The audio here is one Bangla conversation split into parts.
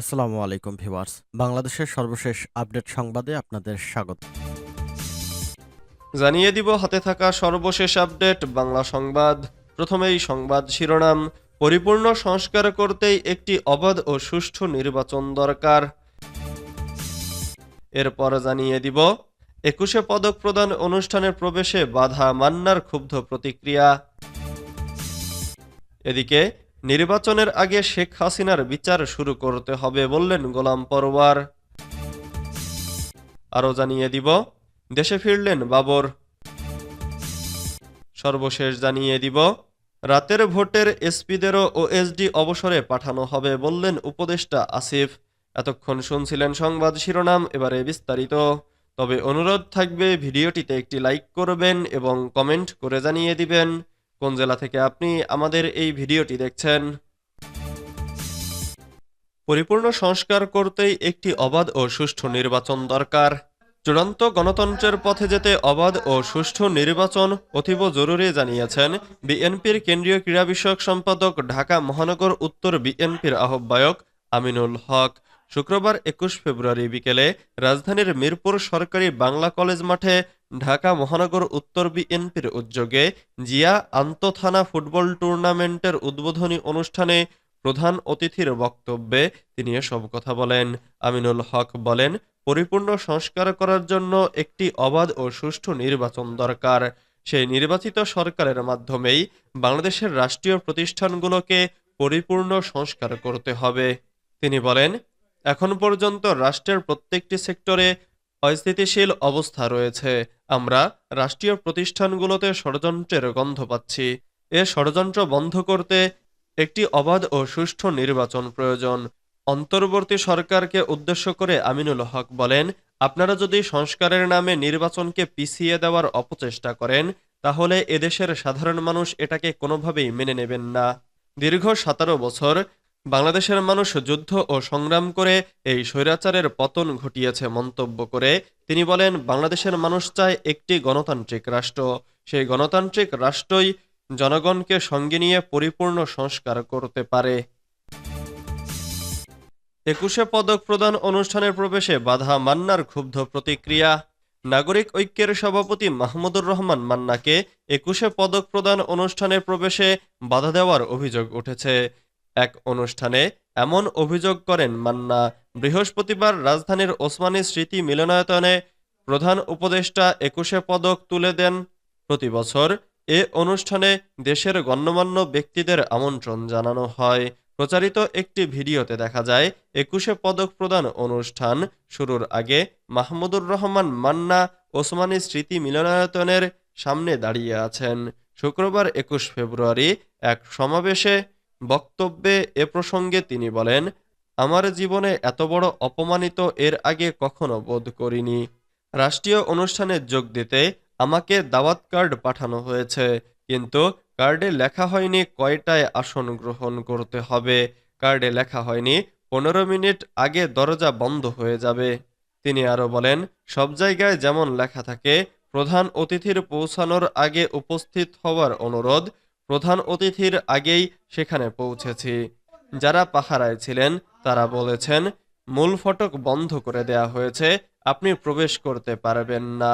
আসসালামু আলাইকুম ভিউয়ার্স। বাংলাদেশের সর্বশেষ আপডেট সংবাদে আপনাদের স্বাগত। জানিয়ে দিব, হাতে থাকা সর্বশেষ আপডেট, বাংলা সংবাদ। প্রথমেই সংবাদ শিরোনাম, পরিপূর্ণ সংস্কার করতেই একটি অবাধ ও সুষ্ঠু নির্বাচন দরকার। এরপর জানিয়ে দিব, একুশে পদক প্রদান অনুষ্ঠানে প্রবেশে বাধা মান্নার ক্ষুব্ধ প্রতিক্রিয়া। এদিকে নির্বাচনের আগে শেখ হাসিনার বিচার শুরু করতে হবে বললেন গোলাম পরওয়ার আরও জানিয়ে দিব, দেশে ফিরলেন বাবর। সর্বশেষ জানিয়ে দিব, রাতের ভোটের এসপিদেরও ওএসডি অবসরে পাঠানো হবে বললেন উপদেষ্টা আসিফ। এতক্ষণ শুনছিলেন সংবাদ শিরোনাম, এবারে বিস্তারিত। তবে অনুরোধ থাকবে, ভিডিওটিতে একটি লাইক করবেন এবং কমেন্ট করে জানিয়ে দিবেন। কোন জেলা থেকে আপনি আমাদের এই ভিডিওটি দেখছেন? পরিপূর্ণ সংস্কার করতেই একটি অবাধ ও সুষ্ঠু নির্বাচন দরকার। চূড়ান্ত গণতন্ত্রের পথে যেতে অবাধ ও সুষ্ঠু নির্বাচন অতীব জরুরি জানিয়েছেন বিএনপির কেন্দ্রীয় ক্রীড়া বিষয়ক সম্পাদক ঢাকা মহানগর উত্তর বিএনপির আহ্বায়ক আমিনুল হক। শুক্রবার একুশ ফেব্রুয়ারি বিকেলে রাজধানীর মিরপুর সরকারি বাংলা কলেজ মাঠে ঢাকা মহানগর উত্তর বিএনপির উদ্যোগে জিয়া আন্তঃথানা ফুটবল টুর্নামেন্টের উদ্বোধনী অনুষ্ঠানে প্রধান অতিথির বক্তব্যে তিনি এসব কথা বলেন। আমিনুল হক বলেন, পরিপূর্ণ সংস্কার করার জন্য একটি অবাধ ও সুষ্ঠু নির্বাচন দরকার। সেই নির্বাচিত সরকারের মাধ্যমেই বাংলাদেশের রাষ্ট্রীয় প্রতিষ্ঠানগুলোকে পরিপূর্ণ সংস্কার করতে হবে। তিনি বলেন, এখন পর্যন্ত রাষ্ট্রের প্রত্যেকটি সেক্টরে অস্থিতিশীল অবস্থা রয়েছে। আমরা রাষ্ট্রীয় প্রতিষ্ঠানগুলোতে ষড়যন্ত্রের গন্ধ পাচ্ছি। এ ষড়যন্ত্র বন্ধ করতে একটি অবাধ ও সুষ্ঠু নির্বাচন প্রয়োজন। অন্তর্বর্তী সরকারকে উদ্দেশ্য করে আমিনুল হক বলেন, আপনারা যদি সংস্কারের নামে নির্বাচনকে পিছিয়ে দেওয়ার অপচেষ্টা করেন, তাহলে এদেশের সাধারণ মানুষ এটাকে কোনোভাবেই মেনে নেবেন না। দীর্ঘ সতেরো বছর বাংলাদেশের মানুষ যুদ্ধ ও সংগ্রাম করে এই স্বৈরাচারের পতন ঘটিয়েছে মন্তব্য করে। তিনি বলেন, বাংলাদেশের মানুষ চায় একটি গণতান্ত্রিক রাষ্ট্র। সেই গণতান্ত্রিক রাষ্ট্রই জনগণকে সঙ্গে নিয়ে পরিপূর্ণ সংস্কার করতে পারে। একুশে পদক প্রদান অনুষ্ঠানের প্রবেশে বাধা মান্নার ক্ষুব্ধ প্রতিক্রিয়া। নাগরিক ঐক্যের সভাপতি মাহমুদুর রহমান মান্নাকে একুশে পদক প্রদান অনুষ্ঠানে প্রবেশে বাধা দেওয়ার অভিযোগ উঠেছে। এক অনুষ্ঠানে এমন অভিযোগ করেন মান্না। বৃহস্পতিবার রাজধানীর ওসমানী স্মৃতি মিলনায়তনে প্রধান উপদেষ্টা একুশে পদক তুলে দেন প্রতি বছর। এ অনুষ্ঠানে দেশের গণ্যমান্য ব্যক্তিদের আমন্ত্রণ জানানো হয়। প্রচারিত একটি ভিডিওতে দেখা যায়, একুশে পদক প্রদান অনুষ্ঠান শুরুর আগে মাহমুদুর রহমান মান্না ওসমানী স্মৃতি মিলনায়তনের সামনে দাঁড়িয়ে আছেন। শুক্রবার একুশ ফেব্রুয়ারি এক সমাবেশে বক্তব্যে এ প্রসঙ্গে তিনি বলেন, আমার জীবনে এত বড় অপমানিত এর আগে কখনো বোধ করিনি। রাষ্ট্রীয় অনুষ্ঠানে যোগ দিতে আমাকে দাওয়াত কার্ড পাঠানো হয়েছে, কিন্তু কার্ডে লেখা হয়নি কয়টায় আসন গ্রহণ করতে হবে। কার্ডে লেখা হয়নি পনেরো মিনিট আগে দরজা বন্ধ হয়ে যাবে। তিনি আরও বলেন, সব জায়গায় যেমন লেখা থাকে, প্রধান অতিথির পৌঁছানোর আগে উপস্থিত হওয়ার অনুরোধ প্রধান অতিথির আগেই সেখানে পৌঁছেছি। যারা পাহারায় ছিলেন, তারা বলেছেন, মূল ফটক বন্ধ করে দেয়া হয়েছে, আপনি প্রবেশ করতে পারবেন না।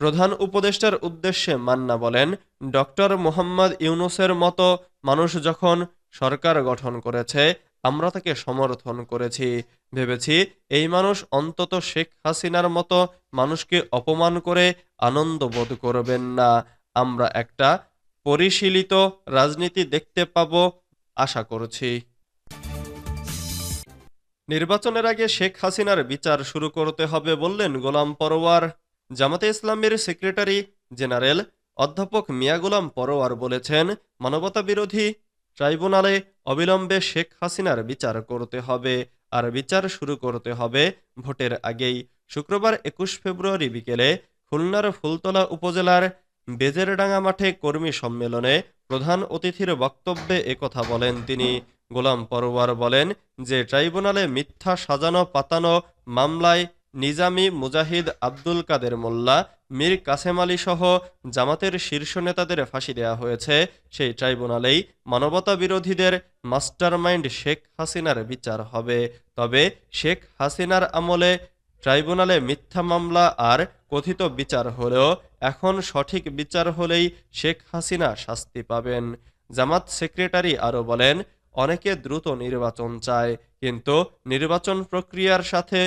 প্রধান উপদেষ্টার উদ্দেশ্যে মান্না বলেন, ডক্টর মোহাম্মদ ইউনুসের মতো মানুষ যখন সরকার গঠন করেছে, আমরা তাকে সমর্থন করেছি। ভেবেছি এই মানুষ অন্তত শেখ হাসিনার মতো মানুষকে অপমান করে আনন্দ বোধ করবেন না। আমরা একটা পরিশীলিত রাজনীতি দেখতে পাব, আশা করছি। নির্বাচনের আগে শেখ হাসিনার বিচার শুরু করতে হবে বললেন গোলাম পরোয়ার। জামাতে ইসলামের সেক্রেটারি জেনারেল অধ্যাপক মিয়া গোলাম পরোয়ার বলেছেন, মানবতা বিরোধী ট্রাইব্যুনালে অবিলম্বে শেখ হাসিনার বিচার করতে হবে আর বিচার শুরু করতে হবে ভোটের আগেই। শুক্রবার একুশ ফেব্রুয়ারি বিকেলে খুলনার ফুলতলা উপজেলার বেজেরডাঙ্গা মাঠে কর্মী সম্মেলনে প্রধান অতিথির বক্তব্যে একথা বলেন তিনি। গোলাম পরোয়ার বলেন যে, ট্রাইব্যুনালে মিথ্যা সাজানো পাতানো মামলায় নিজামি মুজাহিদ আব্দুল কাদের মোল্লা, মীর কাসেম আলী সহ জামাতের শীর্ষ নেতাদের ফাঁসি দেওয়া হয়েছে। সেই ট্রাইব্যুনালেই মানবতা বিরোধীদের মাস্টারমাইন্ড শেখ হাসিনার বিচার হবে। তবে শেখ হাসিনার আমলে ট্রাইব্যুনালে মিথ্যা মামলা আর কথিত বিচার হলেও এখন সঠিক বিচার হলেই শেখ হাসিনা শাস্তি পাবেন। জামাত সেক্রেটারি আরও বলেন, অনেকে দ্রুত নির্বাচন চায়, কিন্তু নির্বাচন প্রক্রিয়ার সাথে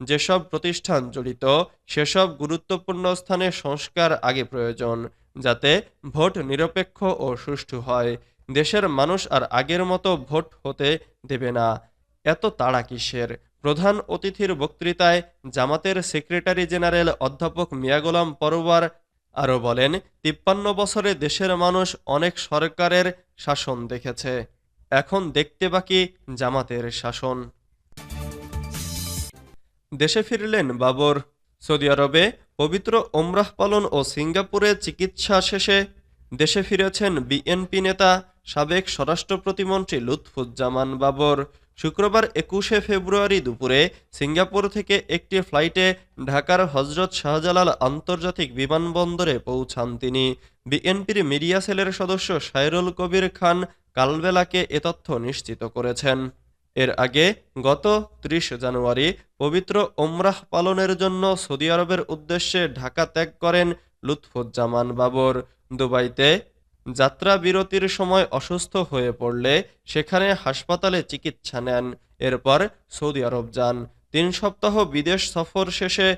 যেসব প্রতিষ্ঠান জড়িত, সেসব গুরুত্বপূর্ণ স্থানে সংস্কার আগে প্রয়োজন, যাতে ভোট নিরপেক্ষ ও সুষ্ঠু হয়। দেশের মানুষ আর আগের মতো ভোট হতে দেবে না। এত তাড়া কিসের? প্রধান অতিথির বক্তৃতায় জামাতের সেক্রেটারি জেনারেল অধ্যাপক মিয়া গোলাম পরোয়ার আরও বলেন, তিপ্পান্ন বছরে দেশের মানুষ অনেক সরকারের শাসন দেখেছে। এখন দেখতে বাকি জামাতের শাসন। দেশে ফিরলেন বাবর। সৌদি আরবে পবিত্র ওমরাহ পালন ও সিঙ্গাপুরে চিকিৎসা শেষে দেশে ফিরেছেন বিএনপি নেতা, সাবেক স্বরাষ্ট্র প্রতিমন্ত্রী লুৎফুজ্জামান বাবর। শুক্রবার একুশে ফেব্রুয়ারি দুপুরে সিঙ্গাপুর থেকে একটি ফ্লাইটে ঢাকার হজরত শাহজালাল আন্তর্জাতিক বিমানবন্দরে পৌঁছান তিনি। বিএনপির মিডিয়া সেলের সদস্য সাইরুল কবির খান কালবেলাকে এ তথ্য নিশ্চিত করেছেন। এর আগে গত ত্রিশ জানুয়ারি পবিত্র ওমরাহ পালনের জন্য সৌদি আরবের উদ্দেশ্যে ঢাকা ত্যাগ করেন লুৎফুজ্জামান বাবর। দুবাইতে যাত্রা বিরতির সময় অসুস্থ হয়ে পড়লে সেখানে হাসপাতালে চিকিৎসা নেন। এরপর সৌদি আরব যান। তিন সপ্তাহ বিদেশ সফর শেষে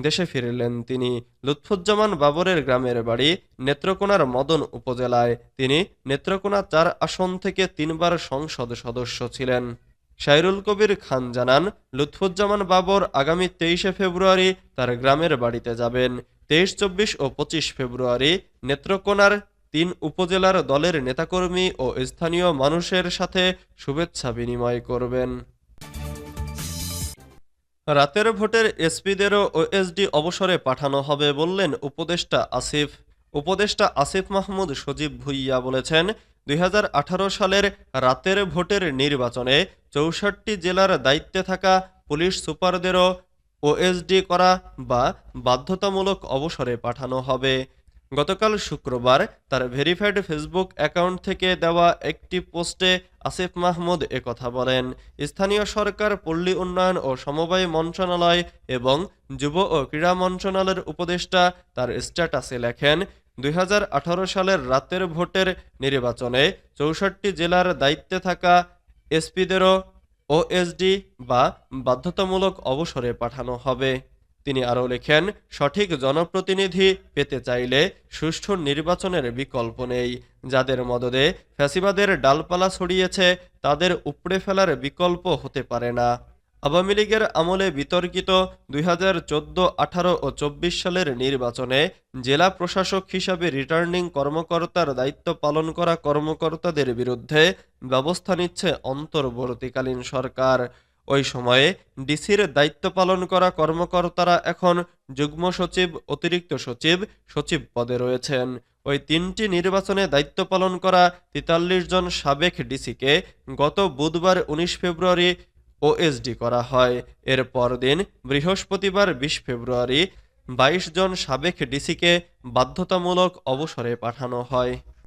দেশে ফিরলেন তিনি। লুৎফুজ্জামান বাবরের গ্রামের বাড়ি নেত্রকোনার মদন উপজেলায়। তিনি নেত্রকোনা চার আসন থেকে তিনবার সংসদ সদস্য ছিলেন। সাইরুল কবির খান জানান, লুৎফুজ্জামান বাবর আগামী তেইশে ফেব্রুয়ারি তার গ্রামের বাড়িতে যাবেন। তেইশ, চব্বিশ ও পঁচিশ ফেব্রুয়ারি নেত্রকোনার তিন উপজেলার দলের নেতাকর্মী ও স্থানীয় মানুষের সাথে শুভেচ্ছা বিনিময় করবেন। রাতের ভোটের এসপিদেরও ওএসডি অবসরে পাঠানো হবে বললেন উপদেষ্টা আসিফ। উপদেষ্টা আসিফ মাহমুদ সজীব ভুইয়া বলেছেন, দুই হাজার আঠারো সালের রাতের ভোটের নির্বাচনে চৌষট্টি জেলার দায়িত্বে থাকা পুলিশ সুপারদেরও ওএসডি করা বা বাধ্যতামূলক অবসরে পাঠানো হবে। গতকাল শুক্রবার তার ভেরিফাইড ফেসবুক অ্যাকাউন্ট থেকে দেওয়া একটি পোস্টে আসিফ মাহমুদ একথা বলেন। স্থানীয় সরকার, পল্লী উন্নয়ন ও সমবায় মন্ত্রণালয় এবং যুব ও ক্রীড়া মন্ত্রণালয়ের উপদেষ্টা তার স্ট্যাটাসে লেখেন, দুই হাজার আঠারো সালের রাতের ভোটের নির্বাচনে চৌষট্টি জেলার দায়িত্বে থাকা এসপিদেরও ওএসডি বা বাধ্যতামূলক অবসরে পাঠানো হবে। তিনি আরও লেখেন, সঠিক জনপ্রতিনিধি পেতে চাইলে সুষ্ঠু নির্বাচনের বিকল্প নেই। যাদের মদদে ফ্যাসিবাদের ডালপালা ছড়িয়েছে, তাদের উপড়ে ফেলার বিকল্প হতে পারে না। আওয়ামী লীগের আমলে বিতর্কিত দুই হাজার চোদ্দ আঠারো ও চব্বিশ সালের নির্বাচনে জেলা প্রশাসক হিসাবে রিটার্নিং কর্মকর্তার দায়িত্ব পালন করা কর্মকর্তাদের বিরুদ্ধে ব্যবস্থা নিচ্ছে অন্তর্বর্তীকালীন সরকার। ওই সময়ে ডিসির দায়িত্ব পালন করা কর্মকর্তারা এখন যুগ্ম সচিব, অতিরিক্ত সচিব সচিব পদে রয়েছেন। ওই তিনটি নির্বাচনে দায়িত্ব পালন করা তেতাল্লিশ জন সাবেক ডিসিকে গত বুধবার উনিশ ফেব্রুয়ারি ওএসডি করা হয়। এর পরদিন বৃহস্পতিবার বিশ ফেব্রুয়ারি বাইশ জন সাবেক ডিসিকে বাধ্যতামূলক অবসরে পাঠানো হয়।